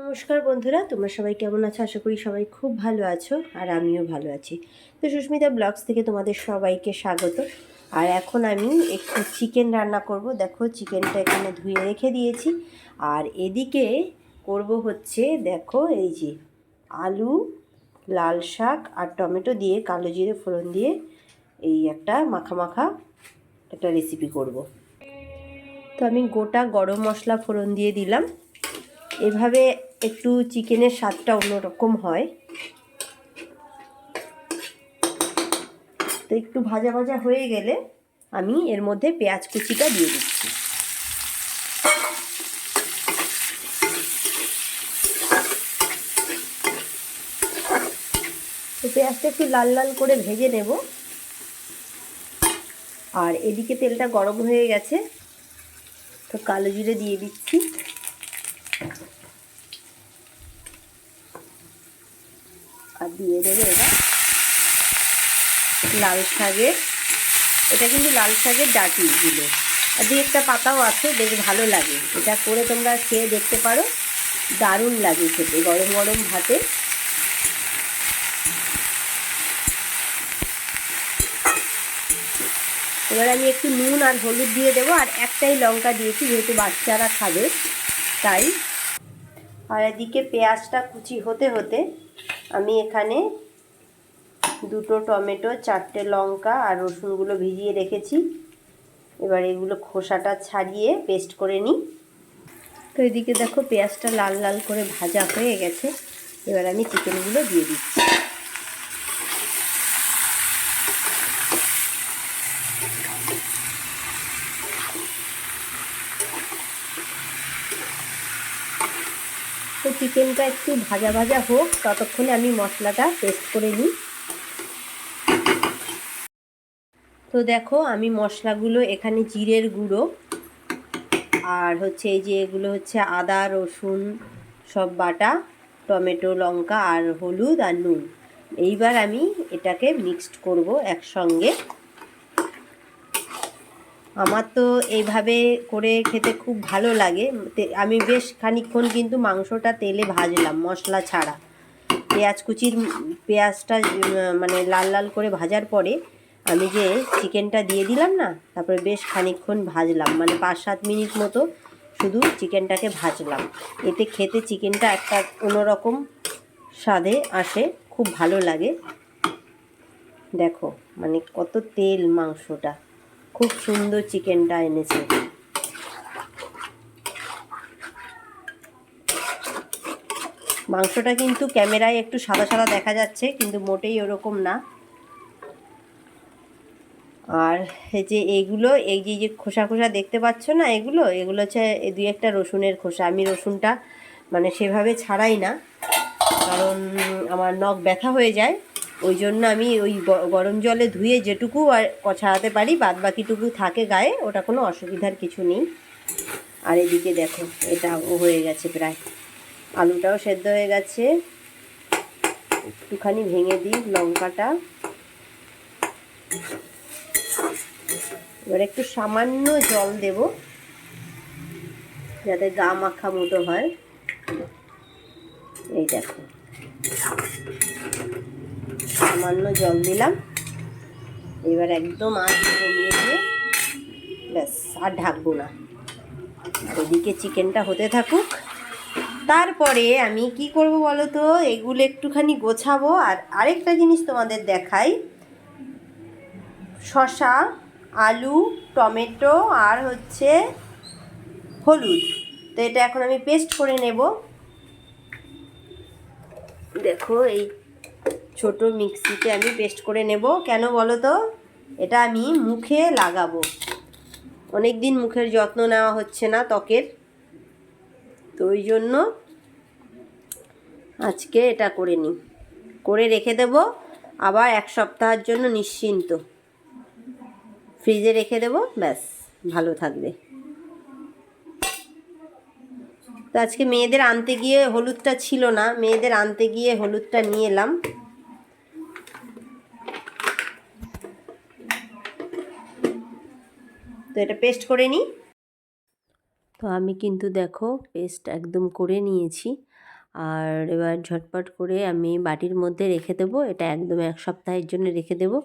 নমস্কার বন্ধুরা, তোমরা সবাই কেমন আছো? আশা করি সবাই খুব ভালো আছো আর আমিও ভালো আছি। তো সুস্মিতা ব্লগস থেকে তোমাদের সবাইকে স্বাগত। আর এখন আমি একটু চিকেন রান্না করব। দেখো, চিকেনটা এখানে ধুয়ে রেখে দিয়েছি। আর এদিকে করব হচ্ছে, দেখো, এই যে আলু, লাল শাক আর টমেটো দিয়ে, কালো জিরে ফোড়ন দিয়ে এই একটা মাখা মাখা একটা রেসিপি করব। তো আমি গোটা গরম মশলা ফোড়ন দিয়ে দিলাম। এভাবে একটু চিকেনের স্বাদটা অন্যরকম হয়। তো একটু ভাজা ভাজা হয়ে গেলে আমি এর মধ্যে পেঁয়াজ কুচিটা দিয়ে দিচ্ছি। তো পেঁয়াজটা একটু লাল লাল করে ভেজে নেব। আর এদিকে তেলটা গরম হয়ে গেছে, তো কালো জিরে দিয়ে দিচ্ছি আর দিয়ে দেবে এবার লাল শাকের। এটা কিন্তু লাল শাকের ডাটিগুলো আর দিয়ে একটা পাতাও আছে, বেশ ভালো লাগে। এটা করে তোমরা খেয়ে দেখতে পারো। দারুণ লাগে খেতে, গরম গরম ভাতে। এবার আমি একটু নুন আর হলুদ দিয়ে দেবো, আর একটাই লঙ্কা দিয়েছি, যেহেতু বাচ্চারা খাবে, তাই। আর এদিকে পেঁয়াজটা কুচি হতে হতে আমি এখানে দুটো টমেটো, চারটে লঙ্কা আর রসুনগুলো ভিজিয়ে রেখেছি। এবার এগুলো খোসাটা ছাড়িয়ে পেস্ট করে নিই। তো এদিকে দেখো পেঁয়াজটা লাল লাল করে ভাজা হয়ে গেছে। এবার আমি চিকেনগুলো দিয়ে দিচ্ছি। তো চিকেনটা একটু ভাজা ভাজা হোক, ততক্ষণে আমি মশলাটা পেস্ট করে নিই। তো দেখো, আমি মশলাগুলো এখানে জিরের গুঁড়ো আর হচ্ছে এই যে এগুলো হচ্ছে আদা, রসুন, সব বাটা, টমেটো, লঙ্কা আর হলুদ আর নুন। এইবার আমি এটাকে মিক্সড করব একসঙ্গে। আমার তো এইভাবে করে খেতে খুব ভালো লাগে। আমি বেশ খানিকক্ষণ কিন্তু মাংসটা তেলে ভাজলাম মশলা ছাড়া। পেঁয়াজ কুচির, পেঁয়াজটা মানে লাল লাল করে ভাজার পরে আমি যে চিকেনটা দিয়ে দিলাম না, তারপরে বেশ খানিকক্ষণ ভাজলাম মানে পাঁচ সাত মিনিট মতো শুধু চিকেনটাকে ভাজলাম। এতে খেতে চিকেনটা একটা অন্যরকম স্বাদে আসে, খুব ভালো লাগে। দেখো মানে কত তেল মাংসটা, খুব সুন্দর চিকেনটা এনেছে। মাংসটা কিন্তু ক্যামেরায় একটু সাদা সাদা দেখা যাচ্ছে, কিন্তু মোটেই ওরকম না। আর এই যে এইগুলো এই যে যে খোসা খোসা দেখতে পাচ্ছ না এগুলো? এগুলো হচ্ছে দুই একটা রসুনের খোসা। আমি রসুনটা মানে সেভাবে ছাড়াই না, কারণ আমার নখ ব্যথা হয়ে যায়। ওই জন্য আমি ওই গরম জলে ধুয়ে যেটুকু আর ছাড়াতে পারি বাদ বাকিটুকু থাকে গায়ে, ওটা কোনো অসুবিধার কিছু নেই। আর এদিকে দেখো এটা হয়ে গেছে প্রায়। আলুটাও সেদ্ধ হয়ে গেছে। একটুখানি ভেঙে দিই লঙ্কাটা। এবার একটু সামান্য জল দেব, যাতে গা মাখা মতো হয়। এই দেখো। সামান্য জল দিলাম। এবার একদম আঁচ কমিয়ে দিয়ে ব্যাস, আর ঢাকবো না। ওদিকে চিকেনটা হতে থাকুক। তারপরে আমি কি করব বলো তো? এগুলো একটুখানি গোছাবো, আর আরেকটা জিনিস তোমাদের দেখাই। শশা আলু, টমেটো আর হচ্ছে হলুদ। তো এটা এখন আমি পেস্ট করে নেব। দেখো, এই ছোট মিক্সিতে আমি পেস্ট করে নেব। কেন বলো তো? এটা আমি মুখে লাগাবো। অনেক দিন মুখের যত্ন নেওয়া হচ্ছে না ত্বকের। তো ওই জন্য আজকে এটা করে নিই। করে রেখে দেব। আবার এক সপ্তাহের জন্য নিশ্চিন্ত। ফ্রিজে রেখে দেব, ব্যাস, ভালো থাকবে। তো আজকে মেয়েদের আনতে গিয়ে হলুদটা ছিল না, মেয়েদের আনতে গিয়ে হলুদটা নিয়ে এলাম। তো এটা পেস্ট করে নিই। তো আমি কিন্তু দেখো, পেস্ট একদম করে নিয়েছি। আর এবার ঝটপট করে আমি বাটির মধ্যে রেখে দেবো। এটা একদম এক সপ্তাহের জন্য রেখে দেবো।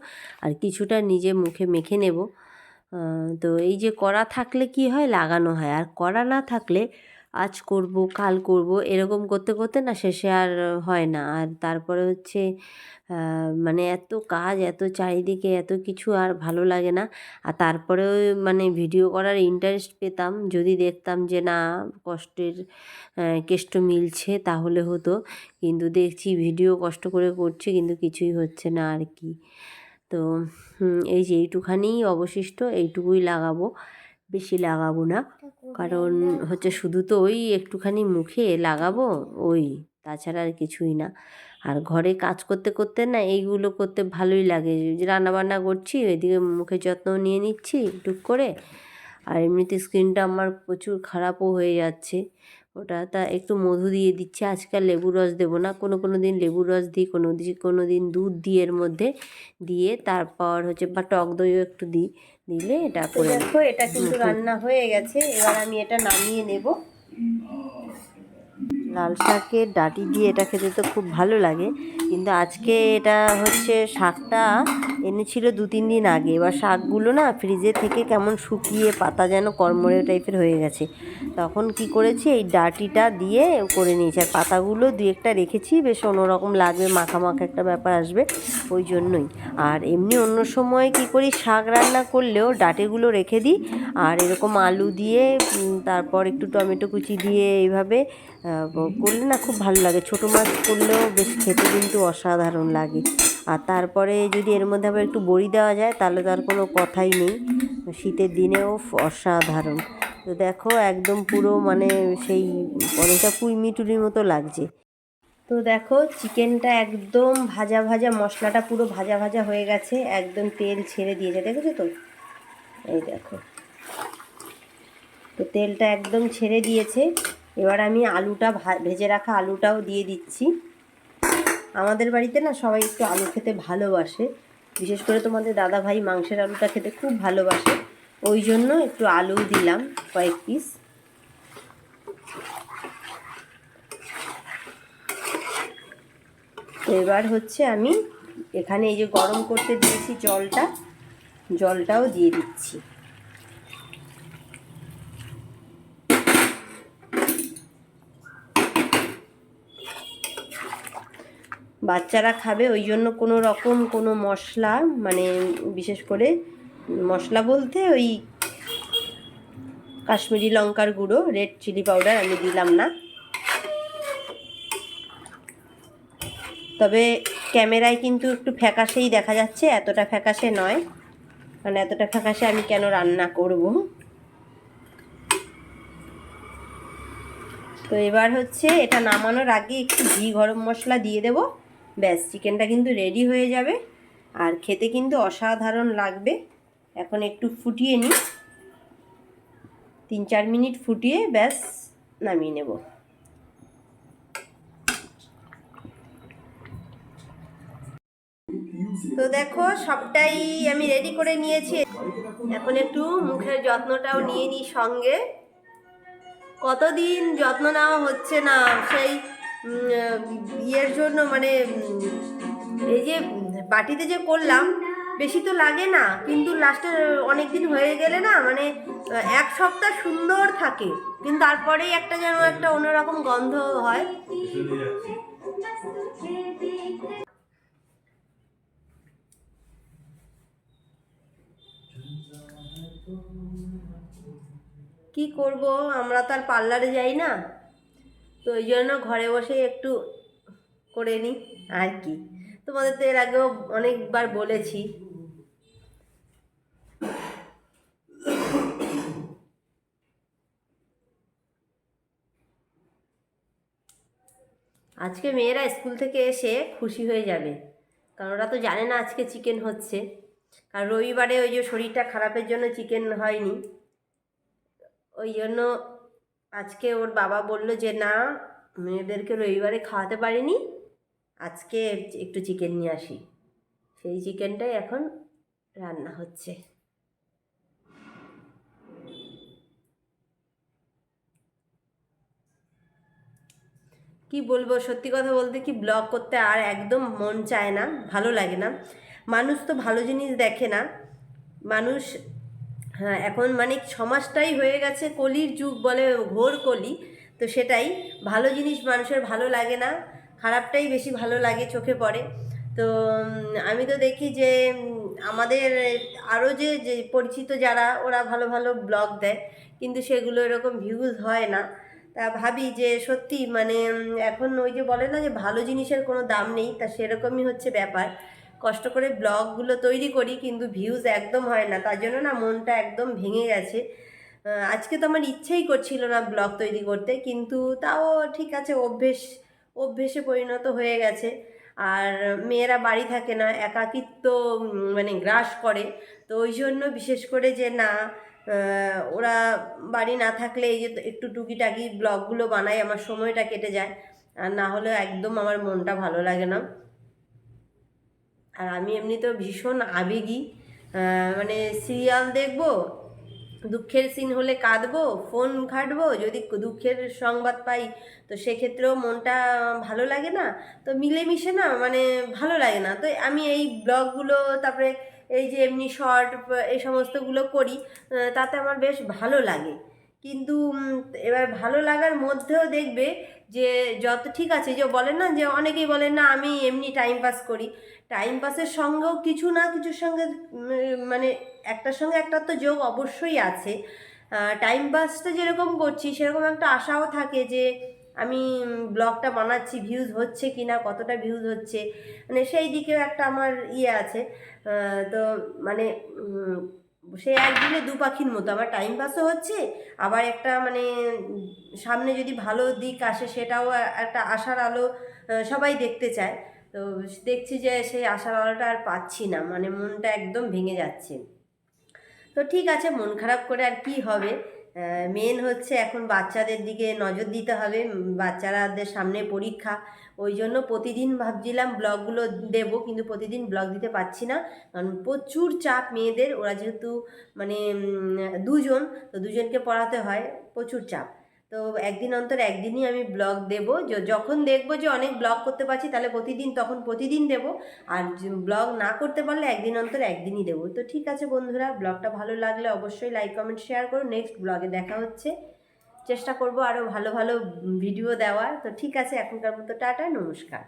আর কিছুটা নিজে মুখে মেখে নেব। তো এই যে কড়া থাকলে কি হয়? লাগানো হয়। আর কড়া না থাকলে আজ করব, কাল করব, এরকম করতে করতে না শেষে আর হয় না। আর তারপরে হচ্ছে মানে এত কাজ, এত চারিদিকে, এত কিছু আর ভালো লাগে না। আর তারপরেও মানে ভিডিও করার ইন্টারেস্ট পেতাম, যদি দেখতাম যে না, কষ্টের কেষ্ট মিলছে তাহলে হতো। কিন্তু দেখছি ভিডিও কষ্ট করে করছে, কিন্তু কিছুই হচ্ছে না আর কি। তো এই যে এইটুখানিই অবশিষ্ট, এইটুকুই লাগাবো। বেশি লাগাবো না। কারণ হচ্ছে শুধু তো ওই একটুখানি মুখে লাগাবো ওই তাছাড়া আর কিছুই না। আর ঘরে কাজ করতে করতে না এইগুলো করতে ভালোই লাগে। যে রান্নাবান্না করছি ওইদিকে মুখে যত্ন নিয়ে নিচ্ছি টুক করে। আর এমনিতে স্কিনটা আমার প্রচুর খারাপও হয়ে যাচ্ছে। ওটা তা একটু মধু দিয়ে দিচ্ছে। আজকাল লেবুর রস দেবো না। কোনো কোনো দিন লেবুর রস দিই কোনো দিন কোনো দিন দুধ দিয়ে এর মধ্যে দিয়ে তারপর হচ্ছে বা টক দইও একটু দিই। দিলে এটা দেখো এটা কিন্তু রান্না হয়ে গেছে। এবার আমি এটা নামিয়ে নেব। লাল শাকের ডাটি দিয়ে এটা খেতে তো খুব ভালো লাগে। কিন্তু আজকে এটা হচ্ছে শাকটা এনেছিল দু তিন দিন আগে। এবার শাকগুলো না ফ্রিজে থেকে কেমন শুকিয়ে পাতা যেন কর্মরে টাইপের হয়ে গেছে। তখন কি করেছি, এই ডাটিটা দিয়ে করে নিয়েছি। আর পাতাগুলো দু একটা রেখেছি, বেশ অন্যরকম লাগবে, মাখা মাখা একটা ব্যাপার আসবে ওই জন্যই। আর এমনি অন্য সময় কি করি, শাক রান্না করলেও ডাটেগুলো রেখে দিই। আর এরকম আলু দিয়ে তারপর একটু টমেটো কুচি দিয়ে এইভাবে করলে না খুব ভালো লাগে। ছোটো মাছ করলেও বেশ খেতে কিন্তু অসাধারণ লাগে। আর তারপরে যদি এর মধ্যে আবার একটু বড়ি দেওয়া যায় তাহলে তার কোনো কথাই নেই। শীতের দিনেও অসাধারণ। তো দেখো একদম পুরো মানে সেই অনেকটা কুইমি টুলির মতো লাগছে। তো দেখো চিকেনটা একদম ভাজা ভাজা মশলাটা পুরো ভাজা ভাজা হয়ে গেছে। একদম তেল ছেড়ে দিয়েছে দেখেছ তো? এই দেখো। তো তেলটা একদম ছেড়ে দিয়েছে। এবার আমি আলুটা ভেজে রাখা আলুটাও দিয়ে দিচ্ছি। আমাদের বাড়িতে না সবাই একটু আলু খেতে ভালোবাসে। বিশেষ করে তোমাদের দাদা ভাই মাংসের আলুটা খেতে খুব ভালোবাসে। ওই জন্য একটু আলু দিলাম কয়েক পিস। এবার হচ্ছে আমি এখানে এই যে গরম করতে দিয়েছি জলটা, জলটাও দিয়ে দিচ্ছি। বাচ্চারা খাবে, ওই জন্য কোনো রকম কোনো মশলা মানে বিশেষ করে মশলা বলতে ওই কাশ্মীরি লঙ্কার গুঁড়ো, রেড চিলি পাউডার আমি দিলাম না। তবে ক্যামেরায় কিন্তু একটু ফ্যাকাশেই দেখা যাচ্ছে, এতটা ফ্যাকাশে নয়। মানে এতটা ফ্যাকাশে আমি কেন রান্না করব? তো এবার হচ্ছে এটা নামানোর আগে একটু ঘি গরম মশলা দিয়ে দেবো। ব্যাস চিকেনটা কিন্তু রেডি হয়ে যাবে। আর খেতে কিন্তু অসাধারণ লাগবে। এখন একটু ফুটিয়ে নিই। তিন চার মিনিট ফুটিয়ে ব্যাস, নামিয়ে নেব। তো দেখো, সবটাই আমি রেডি করে নিয়েছি। এখন একটু মুখের যত্নটাও নিয়ে নিই সঙ্গে। কতদিন যত্ন নেওয়া হচ্ছে না, সেই ইয়ের জন্য মানে এই যে বাটিতে যে করলাম, বেশি তো লাগে না, কিন্তু লাস্টে অনেক দিন হয়ে গেলে না মানে এক সপ্তাহ সুন্দর থাকে, কিন্তু তারপরেই একটা যেন একটা অন্যরকম গন্ধ হয়। কি করব? আমরা তো আর পার্লারে যাই না। তো ওই জন্য ঘরে বসেই একটু করে নিই আর কি? তোমাদের তো এর আগেও অনেকবার বলেছি। আজকে মেয়েরা স্কুল থেকে এসে খুশি হয়ে যাবে। কারণ ওরা তো জানে না আজকে চিকেন হচ্ছে। কারণ রবিবারে ওই যে শরীরটা খারাপের জন্য চিকেন হয়নি। ওই জন্য আজকে ওর বাবা বলল যে, না, মেয়েদেরকে রবিবারে খাওয়াতে পারিনি। আজকে একটু চিকেন নিয়ে আসি। সেই চিকেনটাই এখন রান্না হচ্ছে। কি বলব, সত্যি কথা বলতে কি ব্লগ করতে আর একদম মন চায় না, ভালো লাগে না। মানুষ তো ভালো জিনিস দেখে না। মানুষ হ্যাঁ এখন মানে সমাজটাই হয়ে গেছে কলির যুগ বলে ঘোর কলি। তো সেটাই, ভালো জিনিস মানুষের ভালো লাগে না, খারাপটাই বেশি ভালো লাগে, চোখে পড়ে। তো আমি তো দেখি যে আমাদের আরও যে যে পরিচিত যারা, ওরা ভালো ভালো ব্লগ দেয়, কিন্তু সেগুলো এরকম ভিউজ হয় না। তা ভাবি যে, সত্যি মানে এখন ওই যে বলে না যে, ভালো জিনিসের কোনো দাম নেই, তা সেরকমই হচ্ছে ব্যাপার। কষ্ট করে ব্লগগুলো তৈরি করি, কিন্তু ভিউজ একদম হয় না। তার জন্য না মনটা একদম ভেঙে গেছে। আজকে তো আমার ইচ্ছেই করছিল না ব্লগ তৈরি করতে, কিন্তু তাও ঠিক আছে, অভ্যেস, অভ্যেসে পরিণত হয়ে গেছে। আর মেয়েরা বাড়ি থাকে না, একাকিত্ব মানে গ্রাস করে। তো ওই জন্য বিশেষ করে যে না ওরা বাড়ি না থাকলে এই যে একটু টুকিটাকি ব্লগগুলো বানাই, আমার সময়টা কেটে যায়। আর না হলে একদম আমার মনটা ভালো লাগে না। আর আমি এমনিতেও ভীষণ আবেগী। মানে সিরিয়াল দেখব, দুঃখের সিন হলে কাঁদবো ফোন ঘাটবো, যদি দুঃখের সংবাদ পাই, তো সেক্ষেত্রেও মনটা ভালো লাগে না। তো মিলেমিশে না মানে ভালো লাগে না। তো আমি এই ব্লগগুলো, তারপরে এই যে এমনি শর্ট এই সমস্তগুলো করি তাতে আমার বেশ ভালো লাগে। কিন্তু এবার ভালো লাগার মধ্যেও দেখবে যে, যত ঠিক আছে, যে বলেন না, যে অনেকেই বলেন না, আমি এমনি টাইম পাস করি। টাইম পাসের সঙ্গেও কিছু না কিছুর সঙ্গে মানে একটার সঙ্গে একটা তো যোগ অবশ্যই আছে। টাইম পাসটা যেরকম করছি, সেরকম একটা আশাও থাকে যে, আমি ব্লগটা বানাচ্ছি ভিউজ হচ্ছে কি না কতটা ভিউজ হচ্ছে মানে সেই দিকেও একটা আমার ইয়ে আছে। তো মানে সে একদিনে দু পাখির মতো, আবার টাইম পাসও হচ্ছে, আবার একটা মানে সামনে যদি ভালো দিক আসে সেটাও একটা আশার আলো সবাই দেখতে চায়। তো দেখছি যে সেই আশার আলোটা আর পাচ্ছি না মানে মনটা একদম ভেঙে যাচ্ছে। তো ঠিক আছে, মন খারাপ করে আর কি হবে? মেন হচ্ছে এখন বাচ্চাদের দিকে নজর দিতে হবে বাচ্চারাদের সামনে পরীক্ষা। ওই জন্য প্রতিদিন ভাবছিলাম ব্লগগুলো দেব, কিন্তু প্রতিদিন ব্লগ দিতে পারছি না। কারণ প্রচুর চাপ মেয়েদের, ওরা যেহেতু মানে দুজন, তো দুজনকে পড়াতে হয়, প্রচুর চাপ। তো একদিন অন্তর একদিনই আমি ব্লগ দেব। যখন দেখব যে অনেক ব্লগ করতে পারছি, তাহলে প্রতিদিন, তখন প্রতিদিন দেব। আর ব্লগ না করতে পারলে একদিন অন্তর একদিনই দেব। তো ঠিক আছে বন্ধুরা, ব্লগটা ভালো লাগলে অবশ্যই লাইক, কমেন্ট, শেয়ার করো। নেক্সট ব্লগে দেখা হচ্ছে। চেষ্টা করব আরও ভালো ভালো ভিডিও দেওয়ার। তো ঠিক আছে, এখনকার মতো টাটা, নমস্কার।